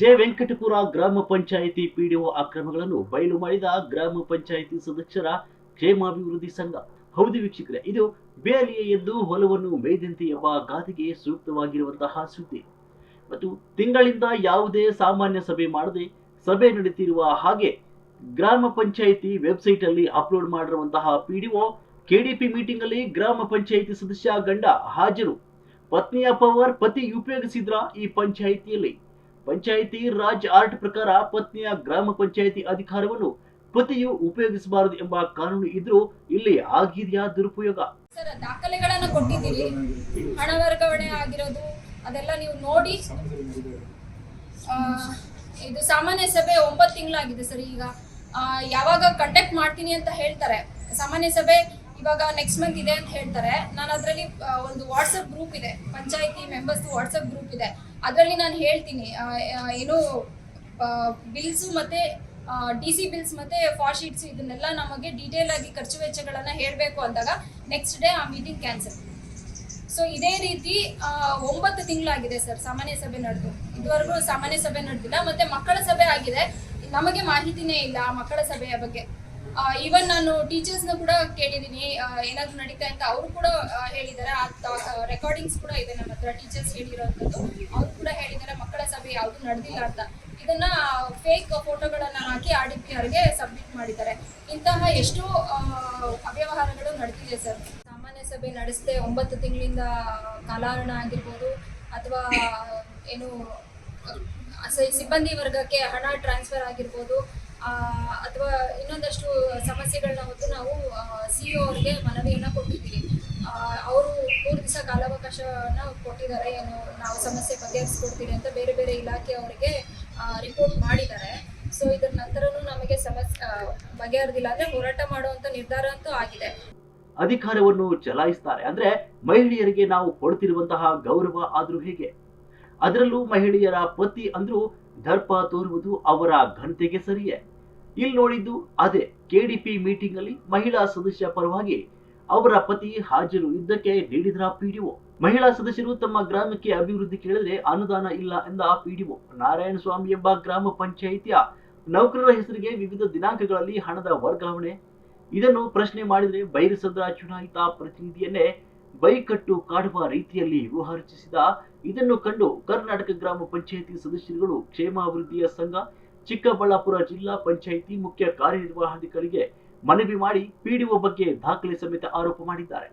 J Venkatapura ಗ್ರಾಮ panchayat PDO ಅಕ್ರಮಗಳನ್ನು ಬಯಲು ಮಾಡಿದ ಗ್ರಾಮ ಪಂಚಾಯಿತಿ ಸದಸ್ಯರ ಕ್ಷೇಮಾಭಿವೃದ್ಧಿ ಸಂಘ. ಹೌದು ವೀಕ್ಷಕರೇ, ಇದು ಬೇಲಿಯ ಎದ್ದು ಹೊಲವನ್ನು ಮೇಯ್ದಂತೆ ಎಂಬ ಗಾದೆಗೆ ಸೂಕ್ತವಾಗಿರುವಂತಹ ಸುದ್ದಿ. ಮತ್ತು ತಿಂಗಳಿಂದ ಯಾವುದೇ ಸಾಮಾನ್ಯ ಸಭೆ ಮಾಡದೆ ಸಭೆ ನಡೆಯುತ್ತಿರುವ ಹಾಗೆ ಗ್ರಾಮ ಪಂಚಾಯಿತಿ ವೆಬ್ಸೈಟ್ ಅಲ್ಲಿ ಅಪ್ಲೋಡ್ ಮಾಡಿರುವಂತಹ ಪಿಡಿಒ ಕೆಡಿಪಿ ಮೀಟಿಂಗ್ ಅಲ್ಲಿ ಗ್ರಾಮ ಪಂಚಾಯಿತಿ ಸದಸ್ಯ ಗಂಡ ಹಾಜರು. ಪತ್ನಿಯ ಪವರ್ ಪತಿ ಉಪಯೋಗಿಸಿದ್ರ ಈ ಪಂಚಾಯಿತಿಯಲ್ಲಿ? ಪಂಚಾಯಿತಿ ರಾಜ್ ಆರ್ಟ್ ಪ್ರಕಾರ ಪತ್ನಿಯ ಗ್ರಾಮ ಪಂಚಾಯಿತಿ ಅಧಿಕಾರವನ್ನು ಪತಿಯು ಉಪಯೋಗಿಸಬಾರದು ಎಂಬ ಕಾನೂನು ಇದ್ರೂ ಇಲ್ಲಿ ಆಗಿದೆಯಾ ದುರುಪಯೋಗ? ದಾಖಲೆಗಳನ್ನ ಕೊಟ್ಟಿದ್ದೀರಿ. ಹಣ ವರ್ಗಾವಣೆ ಆಗಿರೋದು, ಅದೆಲ್ಲ ನೀವು ನೋಡಿ. ಇದು ಸಾಮಾನ್ಯ ಸಭೆ ಒಂಬತ್ತು ತಿಂಗಳಾಗಿದೆ ಸರ್ ಈಗ. ಯಾವಾಗ ಕಂಡಕ್ಟ್ ಮಾಡ್ತೀನಿ ಅಂತ ಹೇಳ್ತಾರೆ. ಸಾಮಾನ್ಯ ಸಭೆ ಇವಾಗ ನೆಕ್ಸ್ಟ್ ಮಂತ್ ಇದೆ ಅಂತ ಹೇಳ್ತಾರೆ. ನಾನು ಅದರಲ್ಲಿ ಒಂದು ವಾಟ್ಸಪ್ ಗ್ರೂಪ್ ಇದೆ. ಪಂಚಾಯತಿ ಮೆಂಬರ್ಸ್ ವಾಟ್ಸಪ್ ಗ್ರೂಪ್ ಇದೆ. ಅದರಲ್ಲಿ ನಾನು ಹೇಳ್ತೀನಿ ಏನು ಬಿಲ್ಸ್ ಮತ್ತೆ ಡಿ ಸಿ ಬಿಲ್ಸ್ ಮತ್ತೆ ಫಾರ್ ಇದನ್ನೆಲ್ಲ ನಮಗೆ ಡೀಟೇಲ್ ಆಗಿ ಖರ್ಚು ವೆಚ್ಚಗಳನ್ನ ಹೇಳಬೇಕು ಅಂದಾಗ ನೆಕ್ಸ್ಟ್ ಡೇ ಆ ಮೀಟಿಂಗ್ ಕ್ಯಾನ್ಸಲ್ ಸೊ ಇದೇ ರೀತಿ ಒಂಬತ್ತು ತಿಂಗಳಾಗಿದೆ ಸರ್ ಸಾಮಾನ್ಯ ಸಭೆ ನಡೆದು. ಇದುವರೆಗೂ ಸಾಮಾನ್ಯ ಸಭೆ ನಡೆದಿಲ್ಲ, ಮತ್ತೆ ಮಕ್ಕಳ ಸಭೆ ಆಗಿದೆ. ನಮಗೆ ಮಾಹಿತಿನೇ ಇಲ್ಲ ಮಕ್ಕಳ ಸಭೆಯ ಬಗ್ಗೆ. ಈವನ್ ನಾನು ಟೀಚರ್ಸ್ನ ಕೂಡ ಕೇಳಿದ್ದೀನಿ ಏನಾದರೂ ನಡೀತಾ ಅಂತ ಅವರು ಕೂಡ ಹೇಳಿದ್ದಾರೆ ಆ ರೆಕಾರ್ಡಿಂಗ್ಸ್ ಕೂಡ ಇದೆ ನಮ್ಮ ಹತ್ರ ಟೀಚರ್ಸ್ ಹೇಳಿರೋಂಥದ್ದು ಅವ್ರು ಕೂಡ ಹೇಳಿದ್ದಾರೆ ಮಕ್ಕಳ ಸಭೆ ಯಾವುದು ನಡೆದಿಲ್ಲ ಅಂತ. ಇದನ್ನ ಫೇಕ್ ಫೋಟೋಗಳನ್ನ ಹಾಕಿ ಆರ್ ಡಿ ಪಿ ಆರ್ಗೆ ಸಬ್ಮಿಟ್ ಮಾಡಿದ್ದಾರೆ. ಇಂತಹ ಎಷ್ಟೋ ಅವ್ಯವಹಾರಗಳು ನಡೆದಿದೆ ಸರ್. ಸಾಮಾನ್ಯ ಸಭೆ ನಡೆಸದೆ ಒಂಬತ್ತು ತಿಂಗಳಿಂದ, ಕಾಲಹರಣ ಆಗಿರ್ಬೋದು, ಅಥವಾ ಏನು ಸಿಬ್ಬಂದಿ ವರ್ಗಕ್ಕೆ ಹಣ ಟ್ರಾನ್ಸ್ಫರ್ ಆಗಿರ್ಬೋದು ಅಥವಾ ಇನ್ನೊಂದಷ್ಟು ಸಮಸ್ಯೆಗಳನ್ನ ಹೊತ್ತು ನಾವು ಸಿ ಇ ಅವ್ರಿಗೆ ಮನವಿಯನ್ನ ಕೊಟ್ಟಿದ್ದೀವಿ. ಅವರು ಮೂರು ದಿವಸ ಕಾಲಾವಕಾಶನ ಕೊಟ್ಟಿದ್ದಾರೆ ಏನು, ನಾವು ಸಮಸ್ಯೆ ಬಗೆಹರಿಸ್ಕೊಡ್ತೀವಿ ಅಂತ ಬೇರೆ ಬೇರೆ ಇಲಾಖೆಯವರಿಗೆ ರಿಪೋರ್ಟ್ ಮಾಡಿದ್ದಾರೆ. ಸೊ ಇದ್ರ ನಂತರನೂ ನಮಗೆ ಸಮಸ್ಯೆ ಬಗೆಹರಿದಿಲ್ಲ ಅಂದ್ರೆ ಹೋರಾಟ ಮಾಡುವಂತ ನಿರ್ಧಾರ ಅಂತೂ ಆಗಿದೆ. ಅಧಿಕಾರವನ್ನು ಚಲಾಯಿಸ್ತಾರೆ. ಅಂದ್ರೆ ಮಹಿಳೆಯರಿಗೆ ನಾವು ಕೊಡ್ತಿರುವಂತಹ ಗೌರವ ಆದ್ರೂ ಹೇಗೆ? ಅದರಲ್ಲೂ ಮಹಿಳೆಯರ ಪತಿ ಅಂದ್ರೂ ದರ್ಪ ತೋರುವುದು ಅವರ ಘಂಟೆಗೆ ಸರಿಯೇ. ಇಲ್ಲಿ ನೋಡಿದ್ದು ಅದೇ ಕೆಡಿಪಿ ಮೀಟಿಂಗ್ ಅಲ್ಲಿ ಮಹಿಳಾ ಸದಸ್ಯ ಪರವಾಗಿ ಅವರ ಪತಿ ಹಾಜರು ಇದ್ದಕ್ಕೆ ನೀಡಿದ್ರ ಪಿಡಿಒ ಮಹಿಳಾ ಸದಸ್ಯರು ತಮ್ಮ ಗ್ರಾಮಕ್ಕೆ ಅಭಿವೃದ್ಧಿ ಕೇಳಿದ್ರೆ ಅನುದಾನ ಇಲ್ಲ ಎಂದ ಪಿಡಿಒ ನಾರಾಯಣ ಸ್ವಾಮಿ ಎಂಬ ಗ್ರಾಮ ಪಂಚಾಯಿತಿಯ ನೌಕರರ ಹೆಸರಿಗೆ ವಿವಿಧ ದಿನಾಂಕಗಳಲ್ಲಿ ಹಣದ ವರ್ಗಾವಣೆ. ಇದನ್ನು ಪ್ರಶ್ನೆ ಮಾಡಿದರೆ ಬೈರಸದ್ರ ಚುನಾಯಿತ ಪ್ರತಿನಿಧಿಯನ್ನೇ ಬೈಕಟ್ಟು ಕಾಡುವ ರೀತಿಯಲ್ಲಿ ವ್ಯವಹರಿಸಿದ ಇದನ್ನು ಕಂಡು ಕರ್ನಾಟಕ ಗ್ರಾಮ ಪಂಚಾಯಿತಿ ಸದಸ್ಯರುಗಳು ಕ್ಷೇಮಾಭಿವೃದ್ಧಿಯ ಸಂಘ, ಚಿಕ್ಕಬಳ್ಳಾಪುರ ಜಿಲ್ಲಾ ಪಂಚಾಯಿತಿ ಮುಖ್ಯ ಕಾರ್ಯನಿರ್ವಹಣಾಧಿಕಾರಿಗೆ ಮನವಿ ಮಾಡಿ ಪಿಡಿಒ ಬಗ್ಗೆ ದಾಖಲೆ ಸಮೇತ ಆರೋಪ ಮಾಡಿದ್ದಾರೆ.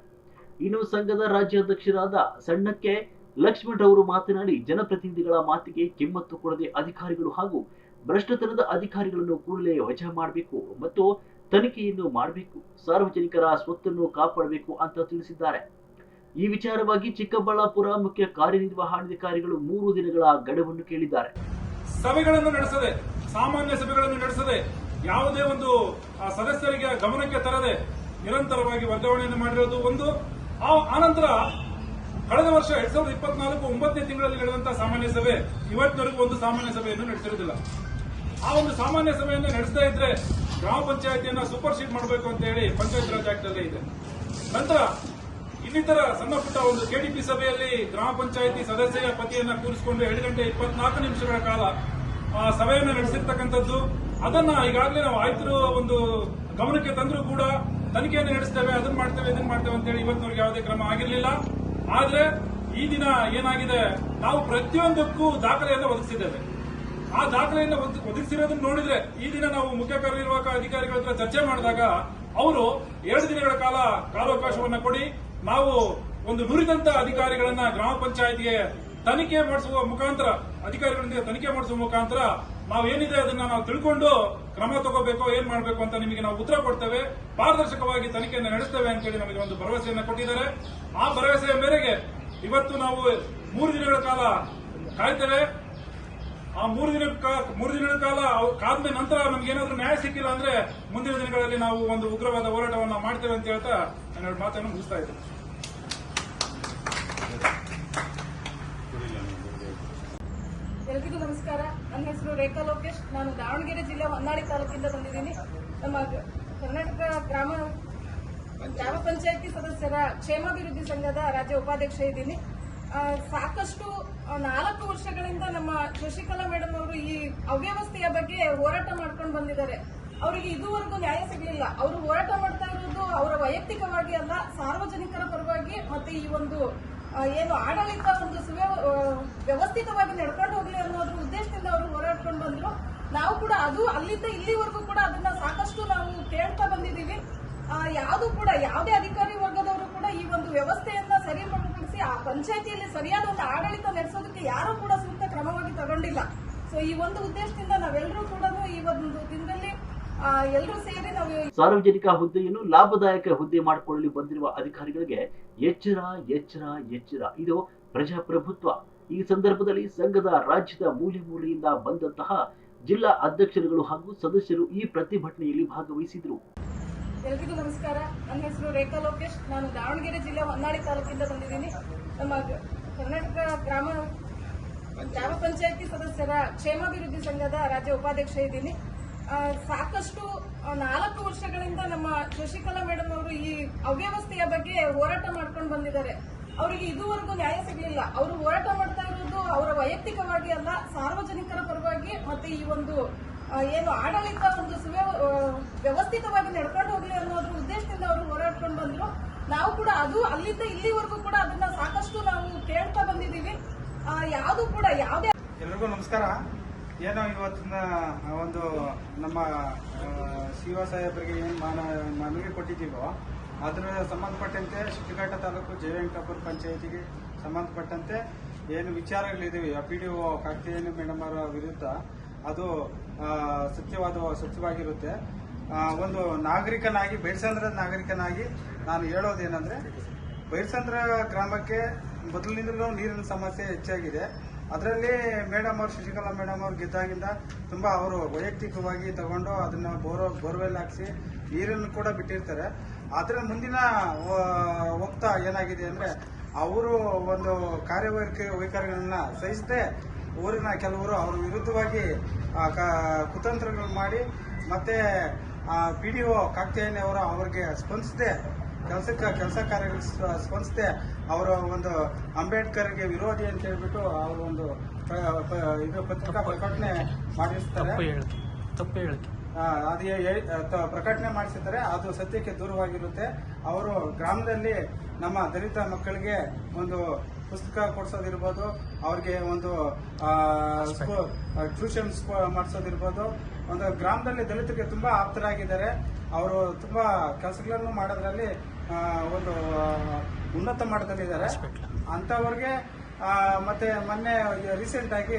ಇನ್ನು ಸಂಘದ ರಾಜ್ಯಾಧ್ಯಕ್ಷರಾದ ಸಣ್ಣಕ್ಕೆ ಲಕ್ಷ್ಮಣ್ ರವರು ಮಾತನಾಡಿ, ಜನಪ್ರತಿನಿಧಿಗಳ ಮಾತಿಗೆ ಕಿಮ್ಮತ್ತು ಕೊಡದೆ ಅಧಿಕಾರಿಗಳು ಹಾಗೂ ಭ್ರಷ್ಟತನದ ಅಧಿಕಾರಿಗಳನ್ನು ಕೂಡಲೇ ವಜಾ ಮಾಡಬೇಕು ಮತ್ತು ತನಿಖೆಯನ್ನು ಮಾಡಬೇಕು, ಸಾರ್ವಜನಿಕರ ಸ್ವತ್ತನ್ನು ಕಾಪಾಡಬೇಕು ಅಂತ ತಿಳಿಸಿದ್ದಾರೆ. ಈ ವಿಚಾರವಾಗಿ ಚಿಕ್ಕಬಳ್ಳಾಪುರ ಮುಖ್ಯ ಕಾರ್ಯನಿರ್ವಹಣಾಧಿಕಾರಿಗಳು ಮೂರು ದಿನಗಳ ಗಡುವನ್ನು ಕೇಳಿದ್ದಾರೆ. ಸಭೆಗಳನ್ನು ನಡೆಸದೆ, ಸಾಮಾನ್ಯ ಸಭೆಗಳನ್ನು ನಡೆಸದೆ, ಯಾವುದೇ ಒಂದು ಸದಸ್ಯರಿಗೆ ಗಮನಕ್ಕೆ ತರದೆ ನಿರಂತರವಾಗಿ ವರ್ಗಾವಣೆಯನ್ನು ಮಾಡಿರೋದು ಒಂದು. ಆ, ಆನಂತರ ಕಳೆದ ವರ್ಷ ಎರಡ್ ಸಾವಿರದ ಇಪ್ಪತ್ನಾಲ್ಕು ಒಂಬತ್ತನೇ ತಿಂಗಳಲ್ಲಿ ನಡೆದಂತಹ ಸಾಮಾನ್ಯ ಸಭೆ, ಇವತ್ತಿನವರೆಗೂ ಒಂದು ಸಾಮಾನ್ಯ ಸಭೆಯನ್ನು ನಡೆಸಿರುವುದಿಲ್ಲ ಆ ಒಂದು ಸಾಮಾನ್ಯ ಸಭೆಯನ್ನು ನಡೆಸದೇ ಇದ್ರೆ ಗ್ರಾಮ ಪಂಚಾಯತಿಯನ್ನ ಸೂಪರ್ ಶೀಟ್ ಮಾಡಬೇಕು ಅಂತ ಹೇಳಿ ಪಂಚಾಯತ್ ರಾಜ್ ಆಕ್ಟ್ ಅಲ್ಲೇ ಇದೆ. ನಂತರ ಇನ್ನಿತರ ಸಣ್ಣ ಪುಟ್ಟ ಒಂದು ಕೆಡಿಪಿ ಸಭೆಯಲ್ಲಿ ಗ್ರಾಮ ಪಂಚಾಯಿತಿ ಸದಸ್ಯರ ಪತಿಯನ್ನ ಕೂರಿಸಿಕೊಂಡು ಎರಡು ಗಂಟೆ ಇಪ್ಪತ್ನಾಲ್ಕು ನಿಮಿಷಗಳ ಕಾಲ ಸಭೆಯನ್ನು ನಡೆಸಿರ್ತಕ್ಕಂಥದ್ದು. ಅದನ್ನ ಈಗಾಗಲೇ ನಾವು ಆಯ್ತು ಒಂದು ಗಮನಕ್ಕೆ ತಂದರೂ ಕೂಡ ತನಿಖೆಯನ್ನು ನಡೆಸ್ತೇವೆ ಅದನ್ನ ಮಾಡ್ತೇವೆ ಇದನ್ನ ಮಾಡ್ತೇವೆ ಅಂತ ಹೇಳಿ ಇವತ್ತಿನವರೆಗೆ ಯಾವುದೇ ಕ್ರಮ ಆಗಿರಲಿಲ್ಲ. ಆದ್ರೆ ಈ ದಿನ ಏನಾಗಿದೆ, ನಾವು ಪ್ರತಿಯೊಂದಕ್ಕೂ ದಾಖಲೆಯನ್ನು ಒದಗಿಸಿದ್ದೇವೆ. ಆ ದಾಖಲೆಯನ್ನು ಒದಗಿಸಿರೋದನ್ನು ನೋಡಿದ್ರೆ ಈ ದಿನ ನಾವು ಮುಖ್ಯ ಕಾರ್ಯನಿರ್ವಾಹಕ ಅಧಿಕಾರಿಗಳ ಚರ್ಚೆ ಮಾಡಿದಾಗ ಅವರು ಎರಡು ದಿನಗಳ ಕಾಲ ಕಾಲಾವಕಾಶವನ್ನು ಕೊಡಿ ನಾವು ಒಂದು ನುರಿದಂತ ಅಧಿಕಾರಿಗಳನ್ನ ಗ್ರಾಮ ಪಂಚಾಯತಿಗೆ ತನಿಖೆ ಮಾಡಿಸುವ ಮುಖಾಂತರ, ಅಧಿಕಾರಿಗಳೊಂದಿಗೆ ತನಿಖೆ ಮಾಡಿಸುವ ಮುಖಾಂತರ ನಾವು ಏನಿದೆ ಅದನ್ನ ನಾವು ತಿಳ್ಕೊಂಡು ಕ್ರಮ ತಗೋಬೇಕು, ಏನ್ ಮಾಡಬೇಕು ಅಂತ ನಿಮಗೆ ನಾವು ಉತ್ತರ ಕೊಡ್ತೇವೆ. ಪಾರದರ್ಶಕವಾಗಿ ತನಿಖೆಯನ್ನು ನಡೆಸ್ತೇವೆ ಅಂತೇಳಿ ನಮಗೆ ಒಂದು ಭರವಸೆಯನ್ನು ಕೊಟ್ಟಿದ್ದಾರೆ. ಆ ಭರವಸೆಯ ಮೇರೆಗೆ ಇವತ್ತು ನಾವು ಮೂರು ದಿನಗಳ ಕಾಲ ಕಾಯ್ತೇವೆ. ಆ ಮೂರು ದಿನ ಮೂರು ದಿನಗಳ ಕಾಲ ಕಾದ್ಮೆ ನಂತರ ನಮ್ಗೆ ಏನಾದ್ರೂ ನ್ಯಾಯ ಸಿಕ್ಕಿಲ್ಲ ಅಂದ್ರೆ ಮುಂದಿನ ದಿನಗಳಲ್ಲಿ ನಾವು ಒಂದು ಉಗ್ರವಾದ ಹೋರಾಟವನ್ನ ಮಾಡ್ತೇವೆ ಅಂತ ಹೇಳ್ತಾ ನಾನು ಎರಡು ಮಾತನ್ನು ಮುಗಿಸ್ತಾ ಇದ್ದೆ ಎಲ್ರಿಗೂ ನಮಸ್ಕಾರ. ನನ್ನ ಹೆಸರು ರೇಖಾ ಲೋಕೇಶ್. ನಾನು ದಾವಣಗೆರೆ ಜಿಲ್ಲೆ ಹೊನ್ನಾಳಿ ತಾಲೂಕಿಂದ ಬಂದಿದ್ದೀನಿ. ನಮ್ಮ ಕರ್ನಾಟಕ ಗ್ರಾಮ ಗ್ರಾಮ ಪಂಚಾಯತಿ ಸದಸ್ಯರ ಕ್ಷೇಮಾಭಿವೃದ್ಧಿ ಸಂಘದ ರಾಜ್ಯ ಉಪಾಧ್ಯಕ್ಷ ಇದ್ದೀನಿ. ಸಾಕಷ್ಟು ನಾಲ್ಕು ವರ್ಷಗಳಿಂದ ನಮ್ಮ ಶಶಿಕಲಾ ಮೇಡಮ್ ಅವರು ಈ ಅವ್ಯವಸ್ಥೆಯ ಬಗ್ಗೆ ಹೋರಾಟ ಮಾಡ್ಕೊಂಡು ಬಂದಿದ್ದಾರೆ. ಅವರಿಗೆ ಇದುವರೆಗೂ ನ್ಯಾಯ ಸಿಗಲಿಲ್ಲ. ಅವರು ಹೋರಾಟ ಮಾಡ್ತಾ ಇರೋದು ಅವರ ವೈಯಕ್ತಿಕವಾಗಿ ಅಲ್ಲ, ಸಾರ್ವಜನಿಕರ ಪರವಾಗಿ ಮತ್ತೆ ಈ ಒಂದು ಏನು ಆಡಳಿತ ಒಂದು ವ್ಯವಸ್ಥಿತವಾಗಿ ನಡ್ಕೊಂಡು ಹೋಗ್ಲಿ ಅನ್ನೋದ್ರ ಉದ್ದೇಶದಿಂದ ಅವರು ಹೋರಾಡ್ಕೊಂಡು ಬಂದ್ರು. ನಾವು ಕೂಡ ಅದು ಅಲ್ಲಿಂದ ಇಲ್ಲಿವರೆಗೂ ಕೂಡ ಅದನ್ನ ಸಾಕಷ್ಟು ನಾವು ಕೇಳ್ತಾ ಬಂದಿದ್ದೀವಿ. ಯಾವುದು ಕೂಡ, ಯಾವುದೇ ಅಧಿಕಾರಿ ವರ್ಗದವರು ಕೂಡ ಈ ಒಂದು ವ್ಯವಸ್ಥೆಯನ್ನ ಆ ಪಂಚಾಯತಿಯಲ್ಲಿ ಸರಿಯಾದ ಒಂದು ಆಡಳಿತ ನಡೆಸೋದಕ್ಕೆ ಯಾರು ಕೂಡ ಸೂಕ್ತ ಕ್ರಮವಾಗಿ ತಗೊಂಡಿಲ್ಲ. ಸೊ ಈ ಒಂದು ಉದ್ದೇಶದಿಂದ ನಾವೆಲ್ಲರೂ ಕೂಡ ಈ ಒಂದು ದಿನದಲ್ಲಿ ಎಲ್ಲರೂ ಸೇರಿ ನಾವು ಸಾರ್ವಜನಿಕ ಹುದ್ದೆಯನ್ನು ಲಾಭದಾಯಕ ಹುದ್ದೆ ಮಾಡಿಕೊಳ್ಳಲು ಬಂದಿರುವ ಅಧಿಕಾರಿಗಳಿಗೆ ಎಚ್ಚರ ಎಚ್ಚರ ಎಚ್ಚರ. ಇದು ಪ್ರಜಾಪ್ರಭುತ್ವ. ಈ ಸಂದರ್ಭದಲ್ಲಿ ಸಂಘದ ರಾಜ್ಯದ ಮೂಲೆ ಮೂಲೆಯಿಂದ ಬಂದಂತಹ ಜಿಲ್ಲಾ ಅಧ್ಯಕ್ಷರುಗಳು ಹಾಗೂ ಸದಸ್ಯರು ಈ ಪ್ರತಿಭಟನೆಯಲ್ಲಿ ಭಾಗವಹಿಸಿದರು. ಎಲ್ರಿಗೂ ನಮಸ್ಕಾರ. ನನ್ನ ಹೆಸರು ರೇಖಾ ಲೋಕೇಶ್. ನಾನು ದಾವಣಗೆರೆ ಜಿಲ್ಲೆ ಹೊನ್ನಾಳಿ ತಾಲೂಕಿಂದ ಬಂದಿದ್ದೀನಿ. ನಮ್ಮ ಕರ್ನಾಟಕ ಗ್ರಾಮ ಗ್ರಾಮ ಪಂಚಾಯತಿ ಸದಸ್ಯರ ಕ್ಷೇಮಾಭಿವೃದ್ಧಿ ಸಂಘದ ರಾಜ್ಯ ಉಪಾಧ್ಯಕ್ಷ ಇದ್ದೀನಿ. ಸಾಕಷ್ಟು ನಾಲ್ಕು ವರ್ಷಗಳಿಂದ ನಮ್ಮ ಶಶಿಕಲಾ ಮೇಡಮ್ ಅವರು ಈ ಅವ್ಯವಸ್ಥೆಯ ಬಗ್ಗೆ ಹೋರಾಟ ಮಾಡ್ಕೊಂಡು ಬಂದಿದ್ದಾರೆ. ಅವರಿಗೆ ಇದುವರೆಗೂ ನ್ಯಾಯ ಸಿಗಲಿಲ್ಲ. ಅವರು ಹೋರಾಟ ಮಾಡ್ತಾ ಇರೋದು ಅವರ ವೈಯಕ್ತಿಕವಾಗಿ ಅಲ್ಲ, ಸಾರ್ವಜನಿಕರ ಪರವಾಗಿ ಮತ್ತೆ ಈ ಒಂದು ಏನು ಆಡಳಿತ ಒಂದು ಸುವ್ಯವ ವ್ಯವಸ್ಥಿತವಾಗಿ ನಡ್ಕೊಂಡು ಹೋಗ್ಲಿ ಅನ್ನೋದ್ರ ಉದ್ದೇಶದಿಂದ ಅವರು ಹೋರಾಡ್ಕೊಂಡು ಬಂದ್ರು. ನಾವು ಕೂಡ ಅದು ಅಲ್ಲಿಂದ ಇಲ್ಲಿವರೆಗೂ ಕೂಡ ಅದನ್ನ ಸಾಕಷ್ಟು ನಾವು ಕೇಳ್ತಾ ಬಂದಿದ್ದೀವಿ. ಯಾವುದು ಕೂಡ ಯಾವುದೇ ಎಲ್ರಿಗೂ ನಮಸ್ಕಾರ. ಏನೋ ಇವತ್ತಿನ ಒಂದು ನಮ್ಮ ಶಿವ ಸಾಹೇಬರಿಗೆ ಏನು ಮಾನ, ಮನವಿ ಕೊಟ್ಟಿದ್ದೀವೋ, ಅದರ ಸಂಬಂಧಪಟ್ಟಂತೆ ಶಿಡ್ಲಘಟ್ಟ ತಾಲೂಕು ಜಯವೆಂಕಟಾಪುರ ಪಂಚಾಯತಿಗೆ ಸಂಬಂಧಪಟ್ಟಂತೆ ಏನು ವಿಚಾರಗಳಿದ್ದೀವಿ ಪಿ ಡಿ ಒ ಕಾಕ್ತಿಯೇನಿ ಮೇಡಮ್ ಅವರ ವಿರುದ್ಧ ಅದು ಸತ್ಯವಾದ, ಸತ್ಯವಾಗಿರುತ್ತೆ. ಒಂದು ನಾಗರಿಕನಾಗಿ ಬೈರಸಂದ್ರ ನಾಗರಿಕನಾಗಿ ನಾನು ಹೇಳೋದೇನೆಂದರೆ ಬೈರಸಂದ್ರ ಗ್ರಾಮಕ್ಕೆ ಮೊದಲಿನಿಂದಲೂ ನೀರಿನ ಸಮಸ್ಯೆ ಹೆಚ್ಚಾಗಿದೆ. ಅದರಲ್ಲಿ ಮೇಡಮ್ ಅವರು, ಶಶಿಕಲಾ ಮೇಡಮ್ ಅವ್ರು ಗೆದ್ದಾಗಿಂದ ತುಂಬ ಅವರು ವೈಯಕ್ತಿಕವಾಗಿ ತಗೊಂಡು ಅದನ್ನ ಬೋರೋ, ಬೋರ್ವೆಲ್ ಹಾಕ್ಸಿ ನೀರನ್ನು ಕೂಡ ಬಿಟ್ಟಿರ್ತಾರೆ. ಅದರ ಮುಂದಿನ ಹೋಗ್ತಾ ಏನಾಗಿದೆ ಅಂದ್ರೆ, ಅವರು ಒಂದು ಕಾರ್ಯವೈಖರಿ ವೈಖರಿಗಳನ್ನ ಸಹಿಸದೆ ಊರಿನ ಕೆಲವರು ಅವ್ರ ವಿರುದ್ಧವಾಗಿ ಕುತಂತ್ರಗಳು ಮಾಡಿ ಮತ್ತೆ ಪಿ ಡಿ ಒ ಕಾಕ್ತಿಯಾನಿ ಅವರು ಅವ್ರಿಗೆ ಸ್ಪಂದಿಸದೆ ಕೆಲಸಕ್ಕೆ ಕೆಲಸ ಕಾರ್ಯಗಳಿಗೆ ಸ್ಪ- ಸ್ಪಂದಿಸದೆ ಅವರ ಒಂದು ಅಂಬೇಡ್ಕರ್ಗೆ ವಿರೋಧಿ ಅಂತ ಹೇಳ್ಬಿಟ್ಟು ಅವರು ಒಂದು ಇದು ಪತ್ರಿಕಾ ಪ್ರಕಟಣೆ ಮಾಡಿರ್ತಾರೆ ತಪ್ಪು ಹೇಳಿಕೆ ಅದು ಪ್ರಕಟಣೆ ಮಾಡಿಸಿದ್ದಾರೆ ಅದು ಸತ್ಯಕ್ಕೆ ದೂರವಾಗಿರುತ್ತೆ. ಅವರು ಗ್ರಾಮದಲ್ಲಿ ನಮ್ಮ ದಲಿತ ಮಕ್ಕಳಿಗೆ ಒಂದು ಪುಸ್ತಕ ಕೊಡ್ಸೋದಿರ್ಬೋದು ಅವ್ರಿಗೆ ಒಂದು ಟ್ಯೂಷನ್ ಮಾಡಿಸೋದಿರ್ಬೋದು. ಒಂದು ಗ್ರಾಮದಲ್ಲಿ ದಲಿತರಿಗೆ ತುಂಬಾ ಆಪ್ತರಾಗಿದ್ದಾರೆ. ಅವರು ತುಂಬಾ ಕೆಲಸಗಳನ್ನು ಮಾಡೋದ್ರಲ್ಲಿ ಒಂದು ಉನ್ನತ ಮಟ್ಟದಲ್ಲಿದ್ದಾರೆ. ಅಂತವ್ರಿಗೆ ಆ, ಮತ್ತೆ ಮೊನ್ನೆ ರೀಸೆಂಟ್ ಆಗಿ